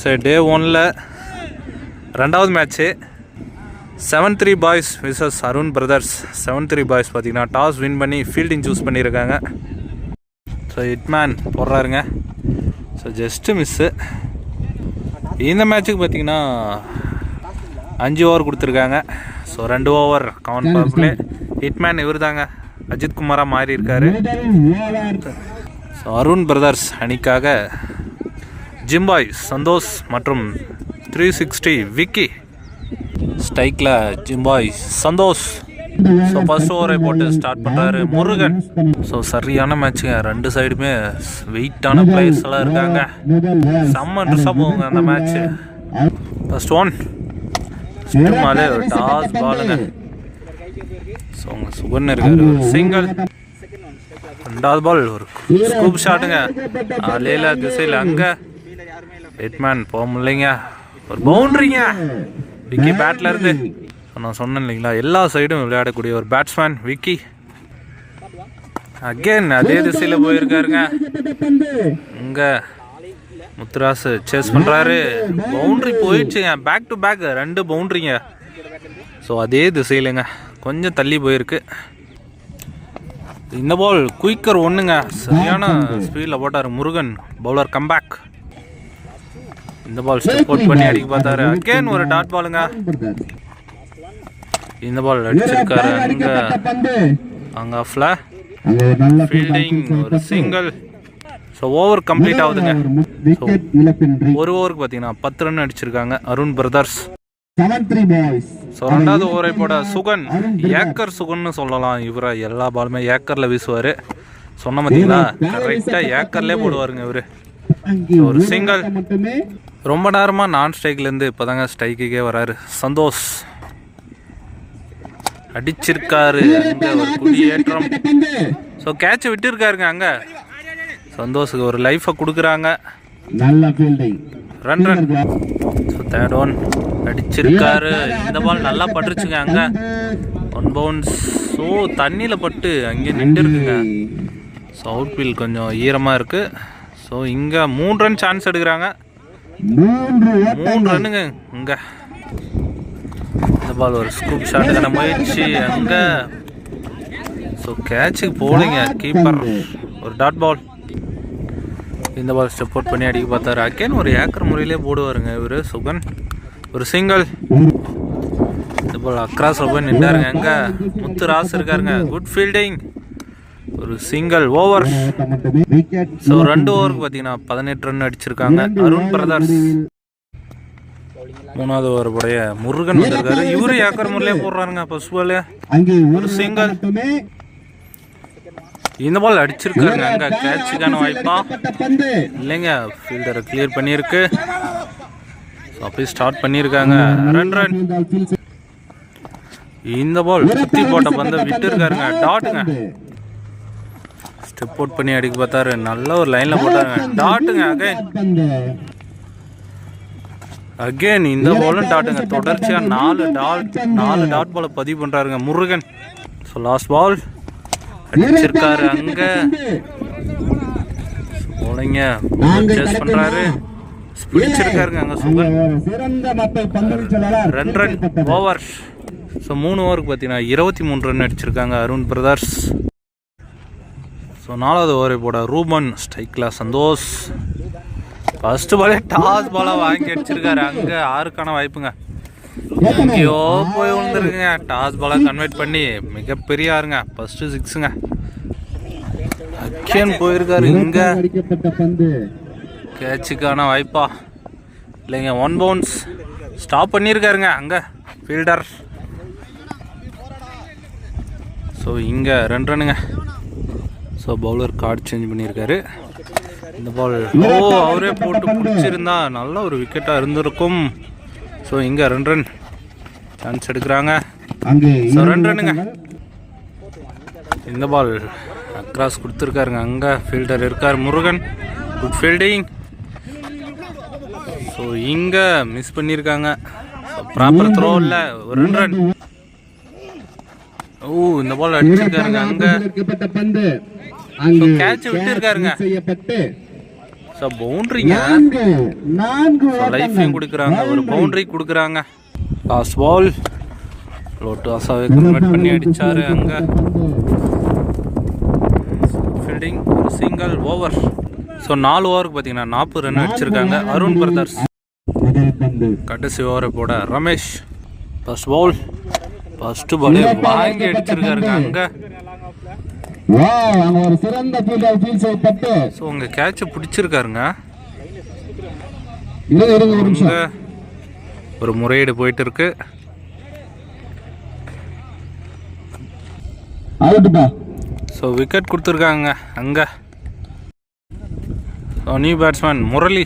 சரி டே ஒனில் ரெண்டாவது match seven three boys versus Arun brothers seven three boys பார்த்தீங்கன்னா டாஸ் வின் பண்ணி ஃபீல்டிங் சூஸ் பண்ணியிருக்காங்க. ஸோ ஹிட்மேன் போடுறாருங்க. ஸோ ஜஸ்ட்டு மிஸ்ஸு இந்த மேட்ச்சுக்கு பார்த்தீங்கன்னா அஞ்சு ஓவர் கொடுத்துருக்காங்க. ஸோ ரெண்டு ஓவர் கவுண்ட் பவர்லே ஹிட்மேன் இவர் தாங்க அஜித் குமாராக மாறி இருக்காரு ஸோ அருண் பிரதர்ஸ் அணிக்காக ஜிம்பாய் சந்தோஷ் மற்றும் த்ரீ சிக்ஸ்டி விக்கி. ஸ்ட்ரைக்கில் ஜிம்பாய் சந்தோஷ். ஸோ ஃபஸ்ட் ஓவரை போட்டு ஸ்டார்ட் பண்ணுறாரு முருகன். ஸோ சரியான மேட்ச்சுங்க ரெண்டு சைடுமே வெயிட்டான பிளேயர்ஸ் எல்லாம் இருக்காங்க. செம்ம ட்ரெஸ்ஸாக போகுங்க அந்த மேட்ச்சு ஃபர்ஸ்ட் ஒன் சும்மாலே ஒரு டாஸ் பாலுங்க. ஸோ உங்கள் சுகன் இருக்காரு. ஒரு சிங்கிள் ரெண்டாவது பால் ஒரு ஸ்கூப் ஷாட்டுங்க அலையில திசையில் அங்கே. ஹிட்மேன் போக முடியலைங்க ஒரு பவுண்டரிங்க விக்கி பேட்ல இருந்து. நான் சொன்னேன் இல்லைங்களா எல்லா சைடும் விளையாடக்கூடிய ஒரு பேட்ஸ்மேன் விக்கி அகேன் அதே திசையில் போயிருக்காருங்க. இங்க முத்துராசு சேஸ் பண்றாரு. பவுண்டரி போயிடுச்சுங்க. பேக் டு பேக் ரெண்டு பவுண்டரிங்க ஸோ அதே திசையிலங்க. கொஞ்சம் தள்ளி போயிருக்கு. இந்த பால் குயிக்கர் ஒன்றுங்க சரியான ஸ்பீடில் போட்டார் முருகன். பவுலர் கம்பேக் இந்த பால் ஸ்டெப் அவுட் பண்ணி அடிக்க பார்த்தாரு. அகேன் ஒரு டாட் பாலுங்க இந்த பால் அடிச்சிருக்காரு. அங்க அங்க ஆஃப்ல ஃபீல்டிங் ஒரு சிங்கிள் ஸோ ஓவர் கம்ப்ளீட் ஆகுதுங்க. ஒரு ஓவருக்கு பார்த்தீங்கன்னா பத்து ரன் அடிச்சிருக்காங்க. அருண் பிரதர்ஸ் ஸோ ரெண்டாவது ஓவரை போட சுகன். ஏக்கர் சுகன்னு சொல்லலாம். இவரை எல்லா பாலுமே ஏக்கரில் வீசுவார். சொன்ன பார்த்தீங்களா? கரெக்டாக ஏக்கர்லேயே போடுவாருங்க இவர். ஒரு சிங்கிள் ரொம்ப நேரமாக நான் ஸ்ட்ரைக்லேருந்து இப்போ தாங்க ஸ்ட்ரைக்குக்கே வராரு. சந்தோஷ். அடிச்சிருக்காரு. அங்கே ஒரு குடியேற்றம். ஸோ கேட்சை விட்டுருக்காருங்க அங்கே. சந்தோஷுக்கு ஒரு லைஃபை கொடுக்குறாங்க. Run run so third one அடிச்சிருக்காரு. இந்த பால் நல்லா பட்டுருச்சுங்க அங்கே. ஒன் பவுன்ஸ் ஸோ தண்ணியில் பட்டு அங்கே நின்று. இருக்குங்க ஸோ அவுட் ஃபீல் கொஞ்சம் ஈரமாக இருக்குது ஸோ இங்கே மூணு ரன் சான்ஸ் எடுக்கிறாங்க. மூன்று மூணு ரன்னுங்க. இங்கே. இந்த பால் ஒரு ஸ்கூப் ஷாட்டுக்கான முயற்சி. அங்க. ஸோ கேட்சுக்கு போலிங்க கீப்பர் ஒரு டாட் பால் இந்த பால் ஸ்டெப் அவுட் பண்ணி அடிக்க பார்த்தாரு. அகேன் ஒரு ஏக்கர் முறையிலே போடுவாருங்க இவர் சுகன். ஒரு சிங்கிள் இந்த பால் அக்ராஸில் போய் நின்றாருங்க. அங்கே. முத்து ராஸ் இருக்காருங்க. குட் ஃபீல்டிங் ஒரு சிங்கிள் ஓவர் ஸோ ரெண்டு ஓவருக்கு பார்த்தீங்கன்னா பதினெட்டு ரன் அடிச்சிருக்காங்க. அருண் பிரதர்ஸ் மூணாவது ஓவர் உடைய முருகன் வந்திருக்காரு. இவரு ஏக்கர் முறையிலே போடுறாருங்க ஃபர்ஸ்ட் பால் அங்கே ஒரு. மட்டுமே. இந்த பால் அடிச்சிருக்காருங்க அங்க கேட்சுக்கான வாய்ப்பா. இல்லைங்க ஃபீல்டரை கிளியர் பண்ணியிருக்கு. அப்படியே ஸ்டார்ட் பண்ணியிருக்காங்க. ரன் ரன் இந்த பால் சுத்தி போட்ட பந்த விட்டு இருக்காருங்க டாட்டுங்க ஸ்டெப் அவுட் பண்ணி அடிக்க பார்த்தாரு. நல்ல ஒரு லைனில் போட்டாங்க டாட்டுங்க அகைன் அகைன் இந்த பாலும் டாட்டுங்க தொடர்ச்சியாக நாலு டாட் நாலு டாட் பால பதிவு பண்ணுறாருங்க முருகன். ஸோ லாஸ்ட் பால் அடிச்சிருக்காரு அங்கே. போலைங்க சேஸ் பண்ணுறாரு பிடிச்சிருக்காருங்க அங்கே சுகர் ஒரு ரன் ரன் ஓவர் ஸோ மூணு ஓவருக்கு பார்த்தீங்கன்னா இருபத்தி மூணு ரன் அடிச்சிருக்காங்க அருண் பிரதர்ஸ் ஸோ நாலாவது ஓவர் போட ரூபன் ஸ்ட்ரைக்கில் சந்தோஷ். ஃபஸ்ட்டு பாலே டாஸ் பாலாக வாங்கி அடிச்சிருக்காரு. அங்கே ஆறுக்கான வாய்ப்புங்க. எங்கேயோ போய் விழுந்துருக்குங்க. டாஸ் பாலாக கன்வெர்ட் பண்ணி மிகப்பெரிய ஆறுங்க. ஃபர்ஸ்ட்டு சிக்ஸுங்க அக்கேன் போயிருக்காரு இங்கே. கேட்சுக்கான வாய்ப்பா. இல்லைங்க ஒன் பவுன்ஸ் ஸ்டாப் பண்ணியிருக்காருங்க. அங்கே ஃபீல்டர் ஸோ இங்கே ரெண்டு ரன்னுங்க ஸோ பவுலர் கார்டு சேஞ்ச் பண்ணியிருக்காரு. இந்த பால் ஓ அவரே போட்டு பிடிச்சிருந்தா நல்ல ஒரு விக்கெட்டாக இருந்திருக்கும். ஸோ இங்கே ரெண்டு ரன் சான்ஸ் எடுக்கிறாங்க. ஸோ ரெண்டு ரன்னுங்க இந்த பால் அக்ராஸ் கொடுத்துருக்காருங்க. அங்கே ஃபீல்டர் இருக்கார் முருகன். குட் ஃபீல்டிங் ஸோ இங்கே மிஸ் பண்ணியிருக்காங்க. ப்ராப்பர் த்ரோ இல்லை. ஒரு ரெண்டு ரன் ஓ இந்த பால் அடிச்சிருக்காருங்க. அங்கே catch விட்டு இருக்காருங்க. செய்யப்பட்டு ஸோ பவுண்ட்ரிங்க நான்கு லைஃபையும் கொடுக்குறாங்க. ஒரு பவுண்டரி கொடுக்குறாங்க. லாஸ்ட் பால் லோட்டு அசாவை கன்வெர்ட் பண்ணி அடிச்சாரு அங்க. ஃபீல்டிங் ஒரு சிங்கிள் ஓவர் ஸோ நாலு ஓவருக்கு பார்த்தீங்கன்னா நாற்பது ரன் அடிச்சிருக்காங்க. அருண் பிரதர்ஸ். கடைசி ஓவரை போட Ramesh. First ball first ball வாங்கி அடிச்சிருக்காருங்க அங்க. வா அங்க ஒரு சிறந்த ஃபீல்டர் ஃபீல் செய்யப்பட்டு ஸோ உங்க கேட்சை பிடிச்சிருக்காருங்க. இருங்க இருங்க ஒரு நிமிஷம். ஒரு முறையீடு போயிட்டு இருக்கு அவுட்டுப்பா ஸோ விக்கெட் கொடுத்துருக்காங்க அங்கே. So new batsman Murali.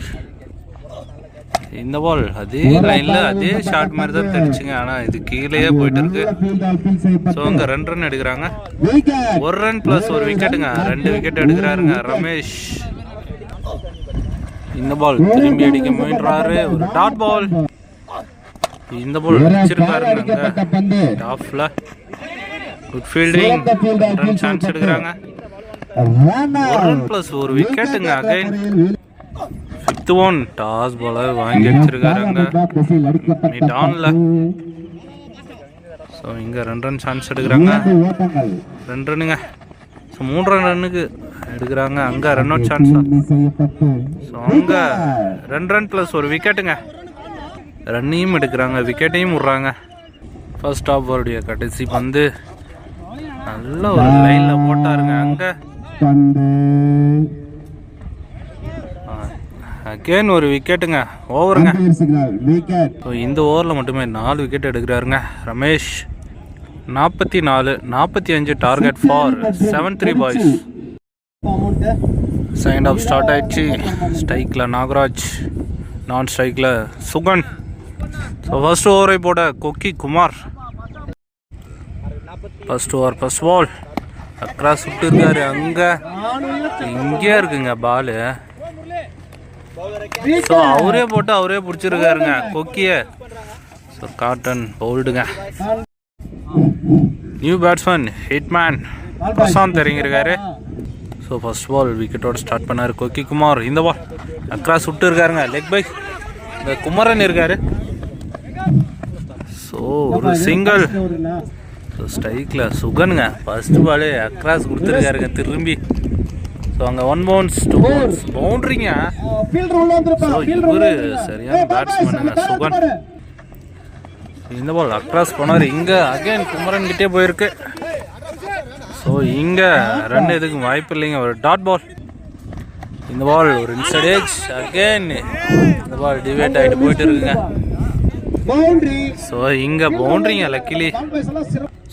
இந்த பால் அதே லைனில் அதே ஷாட் மாதிரி தான் தெரிச்சுங்க ஆனால் இது கீழேயே போயிட்டு இருக்கு ஸோ அங்கே ரெண்டு ரன் எடுக்கிறாங்க. ஒரு ரன் ப்ளஸ் ஒரு விக்கெட்டுங்க ரெண்டு விக்கெட் எடுக்கிறாருங்க ரமேஷ். இந்த பால் திரும்பி அடிக்க முயன்றாரு. ஒரு டாட் பால் இந்த பால் அடிச்சிருக்காருங்க டாப்ல குட் ஃபீல்டிங் ரன் சான்ஸ் எடுக்கிறாங்க. ஒரு ரன் ப்ளஸ் ஒரு விக்கெட்டுங்க அகைன் ஃபிஃப்த் டாஸ் பாலர் வாங்கி அடிச்சிருக்காருங்க திசையில் நீ ஸோ இங்கே ரெண்டு ரன் சான்ஸ் எடுக்கிறாங்க. ரெண்டு ரன்னுங்க ஸோ மூன்று ரன்னுக்கு எடுக்கிறாங்க. அங்கே ரன் அவுட் சான்ஸ் ஸோ அங்கே ரெண்டு ரன் ப்ளஸ் ஒரு விக்கெட்டுங்க ரன்னையும் எடுக்கிறாங்க. விக்கெட்டையும் விட்றாங்க. ஃபர்ஸ்ட் ஆஃப் அவருடைய கடைசி பந்து. நல்ல ஒரு லைனில் போட்டாருங்க. அங்கே. அகேன் ஒரு விக்கெட்டுங்க ஓவருங்க இந்த ஓவரில் மட்டுமே நாலு விக்கெட் எடுக்கிறாருங்க. ரமேஷ் நாற்பத்தி நாலு நாற்பத்தி அஞ்சு target for seven three boys second half start ஆயிடுச்சு. ஸ்ட்ரைக்கில் நாகராஜ் நான் ஸ்ட்ரைக்கில் சுகன். ஸோ ஃபர்ஸ்ட் ஓவரை போட Kokki Kumar. First over first ball across விட்டு இருக்காரு அங்கே. இங்கே இருக்குங்க பாலு ஸோ அவரே போட்டு அவரே பிடிச்சிருக்காருங்க. கொக்கிய. ஸோ காட்டன் பவுல்டுங்க நியூ பேட்ஸ்மேன் ஹிட்மேன் பிரசாந்த் இறங்கியிருக்காரு ஸோ ஃபர்ஸ்ட் பால் விக்கெட்டோட ஸ்டார்ட் பண்ணார் கொக்கி குமார். இந்த பால் அக்ராஸ் விட்டு இருக்காருங்க லெக் பை இந்த குமரன் இருக்காரு. ஸோ ஒரு சிங்கிள் ஸோ ஸ்ட்ரைக்கில் சுகனுங்க. ஃபர்ஸ்ட் பாலே அக்ராஸ் கொடுத்துருக்காருங்க திரும்பி. ஸோ அங்கே ஒன் பவுன்ஸ் டூ பவுன்ஸ் பவுண்ட்ரிங்க ஸோ இவரு சரியான பேட்ஸ்மேனுங்க சுகன் இந்த பால் அக்ராஸ் போனார் இங்கே அகைன் குமரன் கிட்டே போயிருக்கு. ஸோ இங்கே ரன் எதுக்கும் வாய்ப்பு இல்லைங்க. ஒரு டாட் பால் இந்த பால் ஒரு இன்சைட் ஏஜ் அகைன் இந்த பால் டிவேட் ஆகிட்டு போயிட்டு இருக்குங்க. ஸோ இங்கே பவுண்ட்ரிங்க லக்கிலி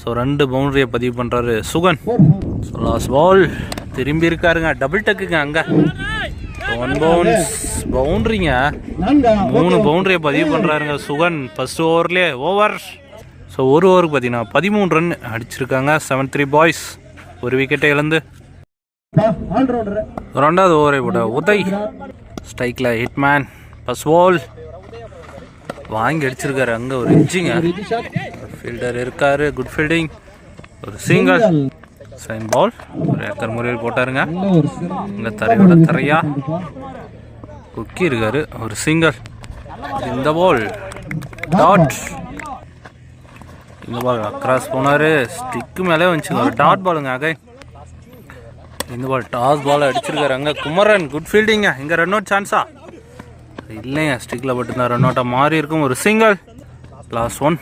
ஸோ ரெண்டு பவுண்டரியை பதிவு பண்ணுறாரு சுகன் ஸோ லாஸ்ட் பால் திரும்பி இருக்காருங்க டபுள் டக்குங்க அங்கே ஒன் பவுன்ஸ் பவுண்ட்ரிங்க மூணு பவுண்டரியை பதிவு பண்ணுறாருங்க சுகன். ஃபர்ஸ்ட் ஓவர்லேயே ஓவர் ஸோ ஒரு ஓவருக்கு பார்த்தீங்கன்னா பதிமூணு ரன் அடிச்சிருக்காங்க. செவன் த்ரீ பாய்ஸ் ஒரு விக்கெட்டை இழந்து. ரெண்டாவது ஓவரை போட உதய். ஸ்ட்ரைக்கில் ஹிட்மேன் ஃபர்ஸ்ட் பால் வாங்கி அடிச்சிருக்காரு. அங்கே ஒரு இன்ச்சிங்க ஃபீல்டர் இருக்காரு. குட் ஃபீல்டிங் ஒரு சிங்கிள் சைன் பால் ஒரு ஏக்கர் முறையில் போட்டாருங்க. இங்கே தரையோட தரையா குக்கி இருக்காரு ஒரு சிங்கிள் இந்த பால் டாட் இந்த பால் அக்ராஸ் போனாரு. ஸ்டிக்கு மேலே வந்துச்சுங்க. ஒரு டாட் பாலுங்க அகை. இந்த பால் டாஸ் பால் அடிச்சிருக்காரு. அங்கே குமரன் குட் ஃபீல்டிங்க இங்கே ரன் அவுட் சான்ஸா இல்லைங்க ஸ்டிக்கில் பட்டுதான் ரன் அவுட்டாக மாறி இருக்கும். ஒரு single last one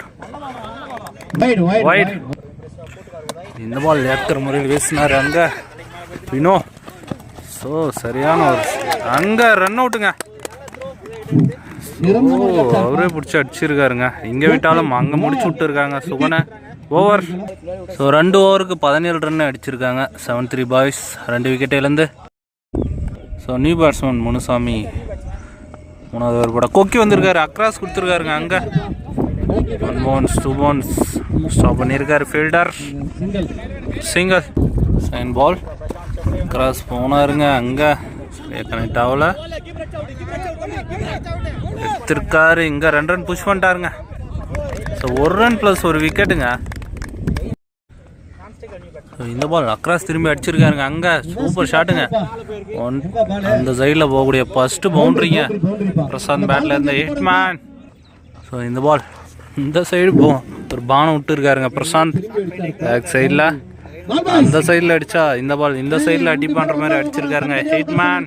wide ball yorker முறையில் வீசினார் அங்கே? வினோ ஸோ சரியான ஒரு அங்கே ரன் அவுட்டுங்க அவரே பிடிச்சி அடிச்சிருக்காருங்க. இங்கே விட்டாலும் அங்கே முடிச்சு விட்டுருக்காங்க சுகனை ஓவர் ஸோ ரெண்டு ஓவருக்கு பதினேழு ரன் அடிச்சிருக்காங்க. செவன் த்ரீ பாய்ஸ் ரெண்டு விக்கெட்டிலேருந்து ஸோ நியூ பேட்ஸ்மேன் முனுசாமி. மூணாவது ஓவர் போட. கொக்கி வந்திருக்காரு. அக்ராஸ் கொடுத்துருக்காருங்க அங்கே. ஒன் டூ பவுன்ஸ் ஸ்டாப் பண்ணியிருக்காரு ஃபீல்டர் சிங்கிள் சைன் பால் கிராஸ் போனாருங்க அங்கே। கனெக்ட் ஆகல எடுத்திருக்காரு. இங்கே ரெண்டு ரன் புஷ் பண்ணிட்டாருங்க. ஸோ ஒரு ரன் ப்ளஸ் ஒரு விக்கெட்டுங்க இந்த பால் அக்ராஸ் திரும்பி அடிச்சிருக்காருங்க. அங்கே சூப்பர் ஷாட்டுங்க ஒன் அந்த சைடில் போகக்கூடிய ஃபஸ்ட்டு பவுண்ட்ரிங்க பிரசாந்த் பேட்டில் இருந்த எயிட் மேன் ஸோ இந்த பால் இந்த சைடு போ. ஒரு பானம் விட்டுருக்காருங்க பிரசாந்த். பேக் சைடில் அந்த சைடில் அடிச்சா இந்த பால் இந்த சைடில் அடிப்பான்ற மாதிரி அடிச்சிருக்காருங்க. Hitman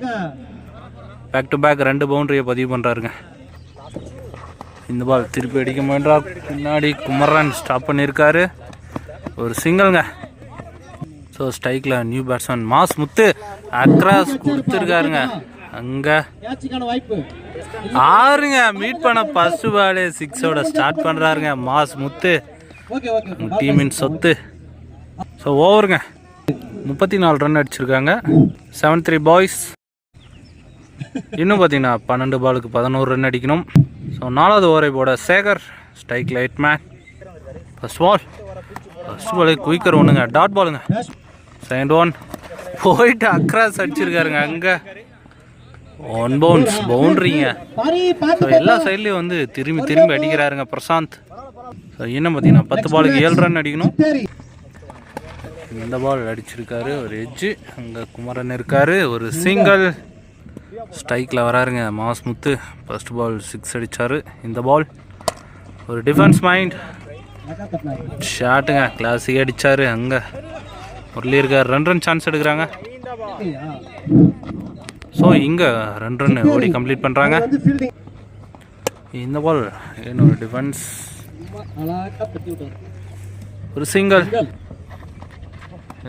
back to back ரெண்டு பவுண்டரியை பதிவு பண்ணுறாருங்க இந்த பால் திருப்பி அடிக்க முயன்றா பின்னாடி குமரன் ஸ்டாப் பண்ணியிருக்காரு ஒரு சிங்கிள்ங்க ஸோ ஸ்ட்ரைக்கில் new batsman mass Muthu. Across கொடுத்துருக்காருங்க. அங்கே ஆறுங்க மீட் பண்ண ஃபர்ஸ்ட் பாலே சிக்ஸோட ஸ்டார்ட் பண்ணுறாருங்க மாஸ் முத்து. டீமின் சொத்து. ஸோ ஓவருங்க முப்பத்தி நாலு ரன் அடிச்சிருக்காங்க. செவன் த்ரீ பாய்ஸ் இன்னும் பார்த்தீங்கன்னா பன்னெண்டு பாலுக்கு பதினோரு ரன் அடிக்கணும். ஸோ நாலாவது ஓவரை போட Sekar strike light man first ball first ball quicker ஒன்றுங்க டாட் பாலுங்க செகண்ட் ஒன் போயிட்டு அக்ராஸ் அடிச்சிருக்காருங்க அங்கே. ஒன் பவுன்ஸ் பவுண்ட்ரிங்க எல்லா சைட்லேயும் வந்து திரும்பி திரும்பி அடிக்கிறாருங்க பிரசாந்த். ஸோ இன்னும் பார்த்தீங்கன்னா பத்து பாலுக்கு ஏழு ரன் அடிக்கணும். இந்த பால் அடிச்சிருக்காரு ஒரு எட்ஜு அங்கே குமரன் இருக்காரு ஒரு சிங்கிள் ஸ்ட்ரைக்கில் வராருங்க mass Muthu. First ball six அடிச்சாரு. இந்த பால் ஒரு டிஃபென்ஸ் மைண்ட் ஷாட்டுங்க கிளாஸிக் அடிச்சாரு அங்கே. முரளி இருக்கார் ரன் ரன் சான்ஸ் எடுக்கிறாங்க ஸோ இங்கே ரெண்டு ரன் ஓடி கம்ப்ளீட் பண்ணுறாங்க இந்த பால் என்னோட டிஃபென்ஸ் ஒரு சிங்கிள்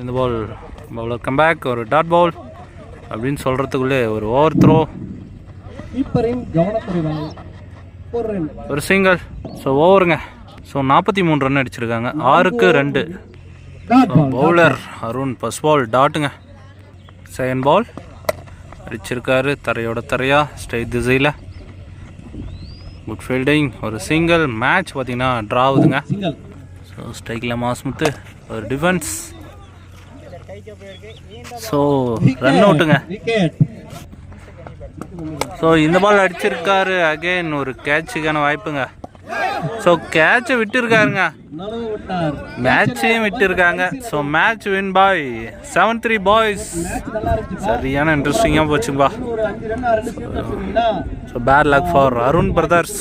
இந்த பால் பவுலர் கம்பேக் ஒரு டாட் பவுல் அப்படின்னு சொல்கிறதுக்குள்ளே ஒரு ஓவர் த்ரோ ஒரு சிங்கிள் ஸோ ஓவருங்க ஸோ நாற்பத்தி மூணு ரன் அடிச்சிருக்காங்க. ஆறுக்கு ரெண்டு. பவுலர் அருண் ஃபர்ஸ்ட் பால் டாட்டுங்க செகண்ட் பால் அடிச்சிருக்காரு தரையோட தரையா ஸ்ட்ரைட் திசையில். குட் ஃபீல்டிங் ஒரு சிங்கிள் மேட்ச் பார்த்தீங்கன்னா ட்ரா ஆகுதுங்க. ஸோ ஸ்ட்ரைக்கில் மாஸ்முத்து ஒரு டிஃபென்ஸ் ஸோ ரன் அவுட்டுங்க ஸோ இந்த பால் அடிச்சிருக்காரு. அகைன் ஒரு கேட்சுக்கான வாய்ப்புங்க. ஸோ கேட்சை விட்டுருக்காருங்க. மேட்சையும் விட்டுருக்காங்க. So match win boy seven three boys சரியான இன்ட்ரெஸ்டிங்காக போச்சுப்பா so bad luck for Arun brothers